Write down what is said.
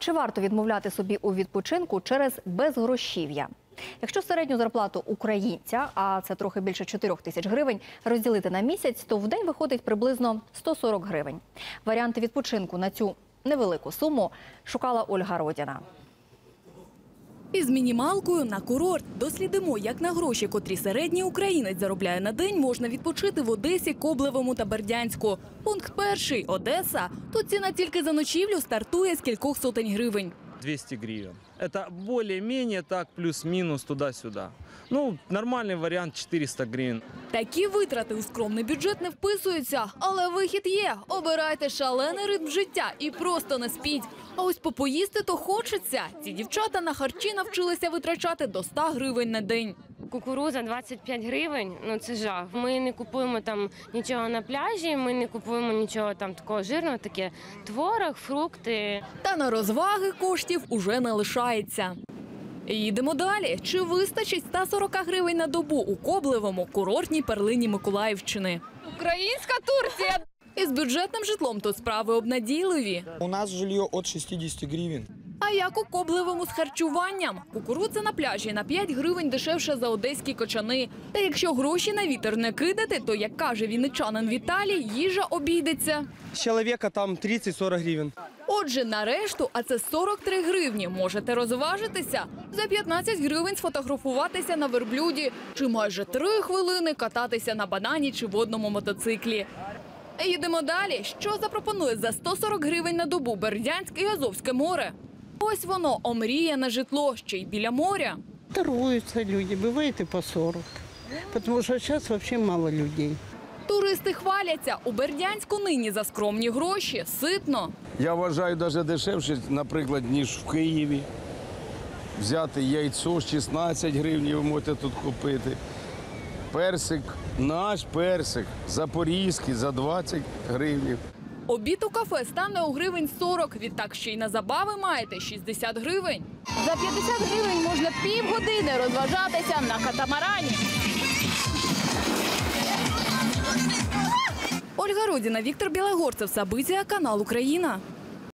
Чи варто відмовляти собі у відпочинку через безгрошів'я? Якщо середню зарплату українця, а це трохи більше 4 тисяч гривень, розділити на місяць, то в день виходить приблизно 140 гривень. Варіанти відпочинку на цю невелику суму шукала Ольга Родіна. Із мінімалкою на курорт дослідимо, як на гроші, котрі середній українець заробляє на день, можна відпочити в Одесі, Коблевому та Бердянську. Пункт перший Одеса. Тут ціна тільки за ночівлю стартує з кількох сотень гривень. 200 гривен. Это более-менее так, плюс-минус туда-сюда. Ну, нормальный вариант 400 гривен. Такі витрати у скромний бюджет не вписуються, але вихід є. Обирайте шалений ритм життя і просто не спіть. А ось попоїсти то хочеться. Ці дівчата на харчі навчилися витрачати до 100 гривень на день. Кукуруза 25 гривень, ну це жах. Ми не купуємо там нічого на пляжі, ми не купуємо нічого там такого жирного, таке творог, фрукти. Та на розваги коштів уже не лишається. Їдемо далі. Чи вистачить 140 гривень на добу у Коблевому курортній перлині Миколаївщини? Українська Турція! Із бюджетним житлом тут справи обнадійливі. У нас жилье от 60 гривен. А як у Коблевому з харчуванням? Кукурудза на пляжі на 5 гривень дешевше за одеські кочани. Та якщо гроші на вітер не кидати, то, як каже вінничанин Віталій, їжа обійдеться. С человека там 30-40 гривен. Отже, на решту, а це 43 гривні, можете розважитися. За 15 гривень сфотографуватися на верблюді, чи майже 3 хвилини кататися на банані чи водному мотоциклі. Їдемо далі. Що запропонує за 140 гривень на добу Бердянськ і Азовське море? Ось воно омріяне житло, ще й біля моря. Торгуются люди, бывает и по 40. Потому что сейчас вообще мало людей. Туристи хваляться. У Бердянську нині за скромні гроші ситно. Я вважаю навіть дешевше, наприклад, ніж в Києві. Взяти яйцо 16 гривень ви можете тут купити. Персик, наш персик, запорізький за 20 гривень. Обід у кафе стане у гривень 40. Відтак ще й на забави маєте 60 гривень. За 50 гривень можна півгодини розважатися на катамарані. Ольга Родіна, Віктор Білогорцев, Сабиція, канал Україна.